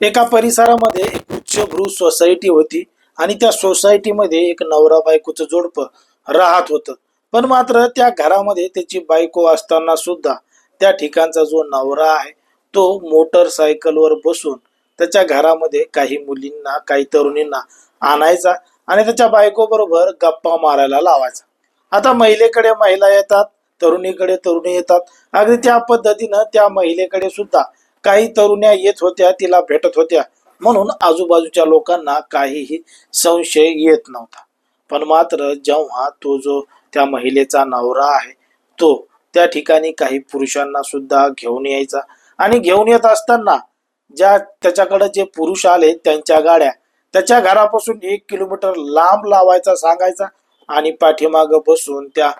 एका परिसरामध्ये एक उच्चभ्रू सोसायटी होती आणि त्या सोसायटीमध्ये एक नवरा बायकोचं जोडपं राहत होतं. पण मात्र त्या घरामध्ये त्याची बायको असताना सुद्धा त्या ठिकाणचा जो नवरा आहे तो मोटरसायकलवर बसून त्याच्या घरामध्ये काही मुलींना काही तरुणींना आणायचा आणि त्याच्या बायको बरोबर गप्पा मारायला लावायचा. आता महिलेकडे महिला येतात तरुणीकडे तरुणी येतात. अगदी त्या पद्धतीनं त्या महिलेकडे सुद्धा काही तरुण्या येत होत्या तिला भेटत होत्या. म्हणून आजूबाजूच्या लोकांना काहीही संशय येत नव्हता. पण मात्र जेव्हा तो जो त्या महिलेचा नवरा आहे तो त्या ठिकाणी काही पुरुषांना सुद्धा घेऊन यायचा. आणि घेऊन येत असताना ज्या त्याच्याकडे जे पुरुष आले त्यांच्या गाड्या त्याच्या घरापासून एक किलोमीटर लांब लावायचा सांगायचा आणि पाठीमागं बसून त्या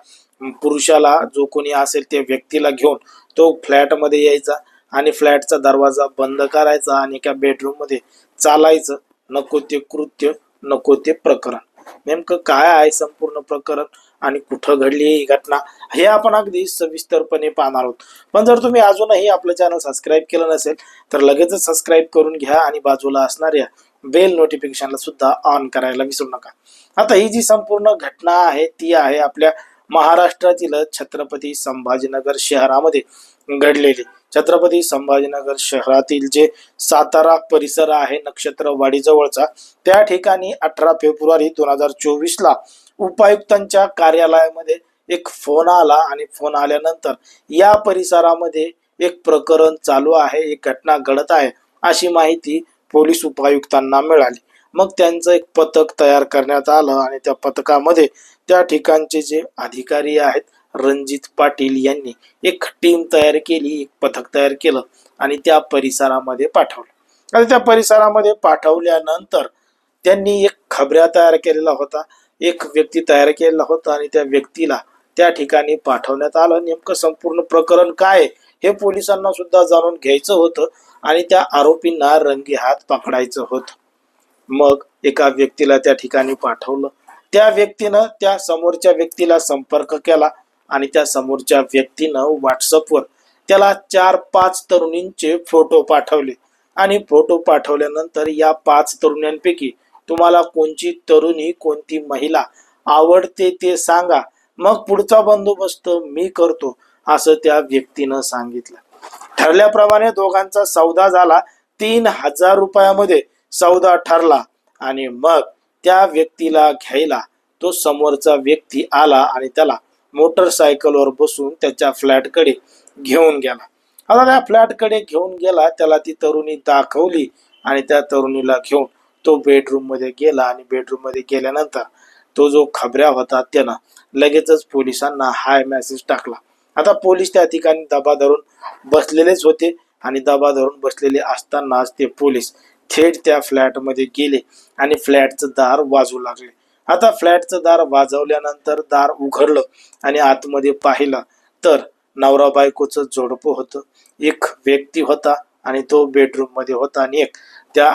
पुरुषाला जो कोणी असेल त्या व्यक्तीला घेऊन तो फ्लॅटमध्ये यायचा. आणि फ्लॅटचा दरवाजा बंद करायचा आणि एका बेडरूममध्ये चालायचं. नको ते कृत्य नको ते प्रकरण. नेमकं काय आहे संपूर्ण प्रकरण आणि कुठं घडली ही घटना हे आपण अगदी सविस्तरपणे पाहणार आहोत. पण जर तुम्ही अजूनही आपलं चॅनल सबस्क्राईब केलं नसेल तर लगेचच सबस्क्राईब करून घ्या आणि बाजूला असणाऱ्या बेल नोटिफिकेशनला सुद्धा ऑन करायला विसरू नका. आता ही जी संपूर्ण घटना आहे ती आहे आपल्या महाराष्ट्रातील छत्रपती संभाजीनगर शहरामध्ये घडलेली. छत्रपती संभाजीनगर शहरातील जे सातारा परिसर आहे नक्षत्रवाडीजवळचा त्या ठिकाणी अठरा फेब्रुवारी दोन हजार चोवीस ला उपायुक्तांच्या कार्यालयामध्ये एक फोन आला आणि फोन आल्यानंतर या परिसरामध्ये एक प्रकरण चालू आहे एक घटना घडत आहे अशी माहिती पोलीस उपायुक्तांना मिळाली. मग त्यांचं एक पथक तयार करण्यात आलं आणि त्या पथकामध्ये त्या ठिकाणचे जे अधिकारी आहेत रणजित पाटील यांनी एक टीम तयार केली एक पथक तयार केलं आणि त्या परिसरामध्ये पाठवलं. आणि त्या परिसरामध्ये पाठवल्यानंतर त्यांनी एक खबऱ्या तयार केलेला होता एक व्यक्ती तयार केलेला होता आणि त्या व्यक्तीला त्या ठिकाणी पाठवण्यात आलं. नेमकं संपूर्ण प्रकरण काय हे पोलिसांना सुद्धा जाणून घ्यायचं होतं आणि त्या आरोपींना रंगी हात पकडायचं होतं. मग एका व्यक्तीला त्या ठिकाणी पाठवलं. त्या व्यक्तीनं त्या समोरच्या व्यक्तीला संपर्क केला आणि त्या समोरच्या व्यक्तीनं व्हॉट्सअपवर त्याला चार पाच तरुणींचे फोटो पाठवले. आणि फोटो पाठवल्यानंतर या पाच तरुणांपैकी तुम्हाला कोणची तरुणी कोणती महिला आवडते ते सांगा. मग पुढचा बंदोबस्त मी करतो असं त्या व्यक्तीनं सांगितलं. ठरल्याप्रमाणे दोघांचा सौदा झाला. तीन हजार रुपयामध्ये सौदा ठरला आणि मग त्या व्यक्तीला घ्यायला तो समोरचा व्यक्ती आला आणि त्याला मोटरसायकलवर बसून त्याच्या फ्लॅटकडे घेऊन गेला. आता त्या फ्लॅटकडे घेऊन गेला त्याला ती तरुणी दाखवली आणि त्या तरुणीला घेऊन तो बेडरूममध्ये गेला आणि बेडरूममध्ये गेल्यानंतर तो जो खबऱ्या होता त्यानं लगेचच पोलिसांना हाय मेसेज टाकला. आता पोलीस त्या ठिकाणी दबा धरून बसलेलेच होते आणि दबा धरून बसलेले असतानाच ते पोलीस थेट त्या फ्लॅटमध्ये गेले आणि फ्लॅटचं दार वाजू लागले. आता फ्लॅटचं दार वाजवल्यानंतर दार उघडलं आणि आतमध्ये पाहिलं तर नवरा बायकोचं जोडपं होतं. एक व्यक्ती होता आणि तो बेडरूममध्ये होता आणि एक त्या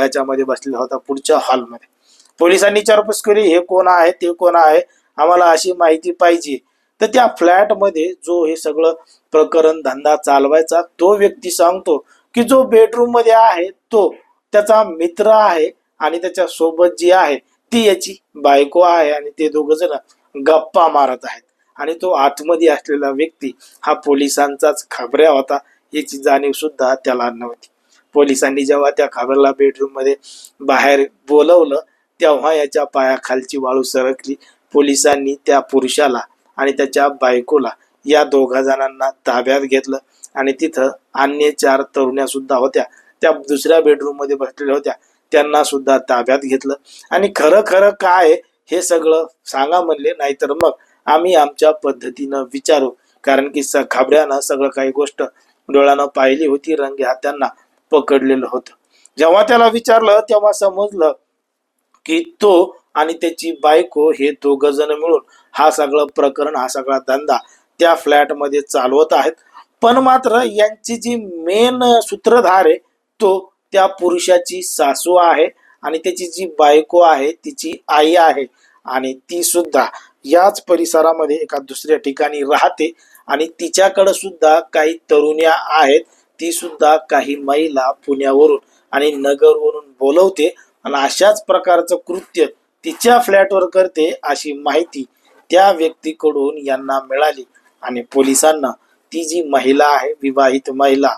याच्यामध्ये बसलेला होता पुढच्या हॉलमध्ये पोलिसांनी विचारपूस केली हे कोण आहे? ते कोण आहे? आम्हाला अशी माहिती पाहिजे. तर त्या फ्लॅटमध्ये जो हे सगळं प्रकरण धंदा चालवायचा तो व्यक्ती सांगतो की जो बेडरूममध्ये आहे तो त्याचा मित्र आहे आणि त्याच्या सोबत जी आहे ती याची बायको आहे आणि ते दोघ जण गप्पा मारत आहेत. आणि तो आतमध्ये असलेला व्यक्ती हा पोलिसांचाच खबऱ्या होता याची जाणीव सुद्धा त्याला नव्हती. पोलिसांनी जेव्हा त्या खबऱ्याला बेडरूममध्ये बाहेर बोलवलं तेव्हा याच्या पायाखालची वाळू सरकली. पोलिसांनी त्या पुरुषाला आणि त्याच्या बायकोला या दोघा जणांना ताब्यात घेतलं आणि तिथं अन्य चार तरुण्या सुद्धा होत्या. त्या दुसऱ्या बेडरूममध्ये बसलेल्या होत्या. त्यांना सुद्धा ताब्यात घेतलं. आणि खरं खरं काय हे सगळं सांगा म्हणले नाहीतर मग आम्ही आमच्या पद्धतीनं विचारू. कारण की स खाबड्यानं सगळं काही गोष्ट डोळ्यानं पाहिली होती रंगे हा त्यांना पकडलेलं होतं. जेव्हा त्याला विचारलं तेव्हा समजलं की तो आणि त्याची बायको हे दोघ जण मिळून हा सगळं प्रकरण हा सगळा धंदा त्या फ्लॅटमध्ये चालवत आहेत. पण मात्र यांची जी मेन सूत्रधार आहे तो त्या पुरुषाची सासू आहे आणि त्याची जी बायको आहे तिची आई आहे. आणि ती सुद्धा याच परिसरामध्ये एका दुसऱ्या ठिकाणी राहते. आणि तिच्याकडे सुद्धा काही तरुण्या आहेत. ती सुद्धा काही महिला पुण्यावरून आणि नगरवरून बोलवते. आणि अशाच प्रकारचं कृत्य तिच्या फ्लॅटवर करते अशी माहिती त्या व्यक्तीकडून यांना मिळाली. आणि पोलिसांना ती जी महिला आहे विवाहित महिला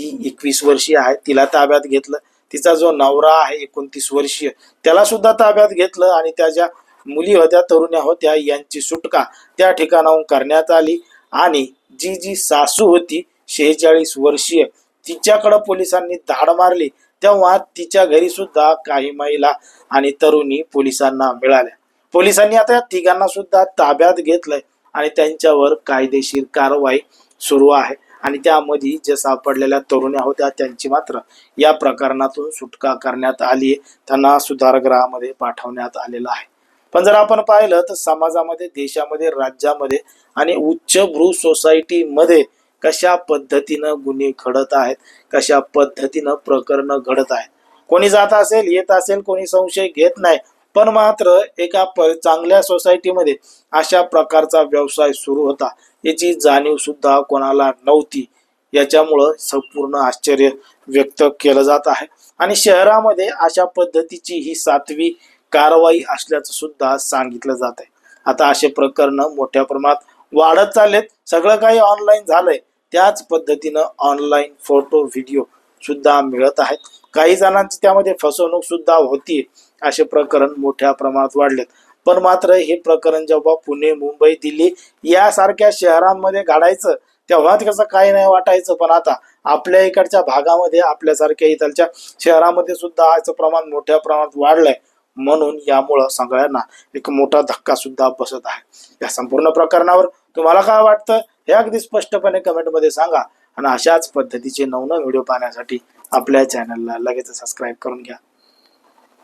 ती एकवीस वर्षीय आहे. तिला ताब्यात घेतलं. तिचा जो नवरा आहे एकोणतीस वर्षीय त्याला सुद्धा ताब्यात घेतलं आणि त्या ज्या मुली होत्या तरुण्या होत्या यांची सुटका त्या ठिकाणाहून करण्यात आली. आणि जी जी सासू होती शेहेचाळीस वर्षीय तिच्याकडं पोलिसांनी धाड मारली. तेव्हा तिच्या घरी सुद्धा काही महिला आणि तरुणी पोलिसांना मिळाल्या. पोलिसांनी आता या तिघांना सुद्धा ताब्यात घेतलंय आणि त्यांच्यावर कायदेशीर कारवाई सुरू आहे. आणि त्यामध्ये जे सापडलेल्या तरुण्या होत्या त्यांची मात्र या प्रकरणातून सुटका करण्यात आली आहे. त्यांना सुधारगृहामध्ये पाठवण्यात आलेलं आहे. पण जर आपण पाहिलं तर समाजामध्ये देशामध्ये राज्यामध्ये आणि उच्चभ्रू सोसायटीमध्ये कशा पद्धतीनं गुन्हे घडत आहेत कशा पद्धतीनं प्रकरणं घडत आहेत? कोणी जात असेल येत असेल कोणी संशय घेत नाही पण मात्र एका चांगल्या सोसायटीमध्ये अशा प्रकारचा व्यवसाय सुरू होता. याची जाणीव सुद्धा कोणाला नव्हती. याच्यामुळं संपूर्ण आश्चर्य व्यक्त केलं जात आहे. आणि शहरामध्ये अशा पद्धतीची ही सातवी कारवाई असल्याचं सुद्धा सांगितलं जात आहे. आता असे प्रकरण मोठ्या प्रमाणात वाढत चाललेत. सगळं काही ऑनलाईन झालंय. त्याच पद्धतीनं ऑनलाईन फोटो व्हिडिओ सुद्धा मिळत आहेत. काही जणांची त्यामध्ये फसवणूक सुद्धा होती असे प्रकरण मोठ्या प्रमाणात वाढलेत. पण मात्र हे प्रकरण जेव्हा पुणे मुंबई दिल्ली यासारख्या शहरांमध्ये घडायचं तेव्हा त्याचं काही नाही वाटायचं. पण आता आपल्या इकडच्या भागामध्ये आपल्यासारख्या इथलच्या शहरामध्ये सुद्धा याचं प्रमाण मोठ्या प्रमाणात वाढलंय. म्हणून यामुळं सगळ्यांना एक मोठा धक्का सुद्धा बसत आहे. या संपूर्ण प्रकरणावर तुम्हाला काय वाटतं? हे अगदी स्पष्टपणे कमेंटमध्ये सांगा. आणि अशाच पद्धतीचे नवनव व्हिडिओ पाहण्यासाठी आपल्या चॅनलला लगेच सबस्क्राईब करून घ्या.